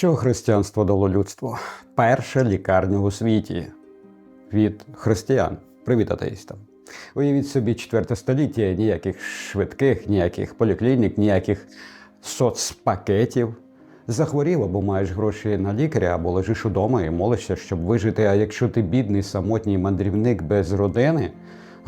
Що християнство дало людству? Перша лікарня у світі від християн. Привіт, атеїстам. Уявіть собі, четверте століття, ніяких швидких, ніяких поліклінік, ніяких соцпакетів. Захворів або маєш гроші на лікаря, або лежиш удома і молишся, щоб вижити. А якщо ти бідний самотній мандрівник без родини,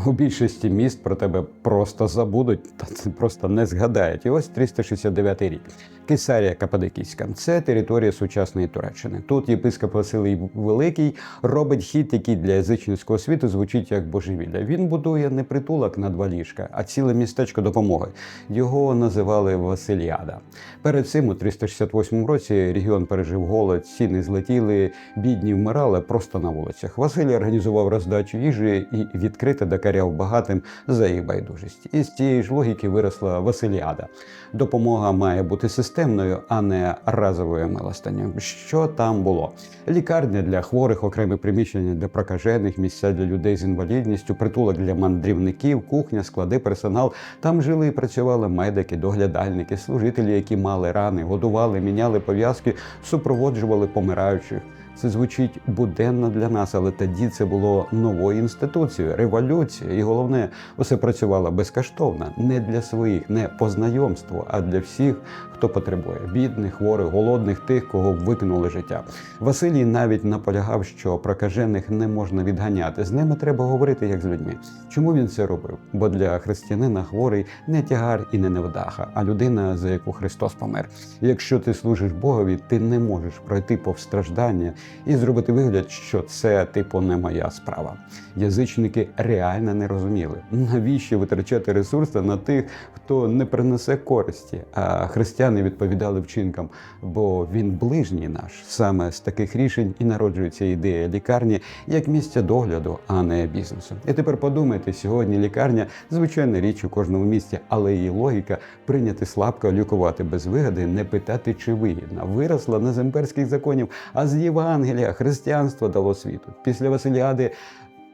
у більшості міст про тебе просто забудуть та це просто не згадають. І ось 369 рік. Кесарія Кападикійська це територія сучасної Туреччини. Тут єпископ Василій Великий робить хід, який для язичницького світу звучить як божевілля. Він будує не притулок на два ліжка, а ціле містечко допомоги. Його називали Василіада. Перед цим у 368 році регіон пережив голод, ціни злетіли, бідні вмирали просто на вулицях. Василій організував роздачу їжі і відкрито докаряв багатим за їх байдужість. І з цієї ж логіки виросла Василіада. Допомога має бути системною, а не разовою милостиню. Що там було? Лікарня для хворих, окреме приміщення для прокажених, місця для людей з інвалідністю, притулок для мандрівників, кухня, склади, персонал. Там жили і працювали медики, доглядальники, служителі, які мали рани, годували, міняли пов'язки, супроводжували помираючих. Це звучить буденно для нас, але тоді це було новою інституцією, революцією. І головне, усе працювало безкоштовно, не для своїх, не по знайомству, а для всіх, хто потребує бідних, хворих, голодних, тих, кого викинули життя. Василій навіть наполягав, що прокажених не можна відганяти. З ними треба говорити як з людьми. Чому він це робив? Бо для християнина хворий не тягар і не невдаха, а людина, за яку Христос помер. Якщо ти служиш Богові, ти не можеш пройти повз страждання і зробити вигляд, що це типу не моя справа. Язичники реально не розуміли, навіщо витрачати ресурси на тих, хто не принесе користі. А християни відповідали вчинкам, бо він ближній наш. Саме з таких рішень і народжується ідея лікарні як місця догляду, а не бізнесу. І тепер подумайте, сьогодні лікарня звичайна річ у кожному місті, але її логіка прийняти слабко, лікувати без вигоди, не питати, чи вигідна. Виросла не з імперських законів, а з Євангелія. Християнство дало світу. Після Василіади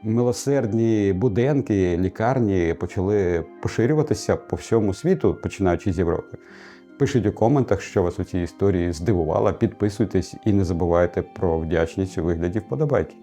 милосердні будинки, лікарні почали поширюватися по всьому світу, починаючи з Європи. Пишіть у коментах, що вас у цій історії здивувало. Підписуйтесь і не забувайте про вдячність у вигляді вподобайки.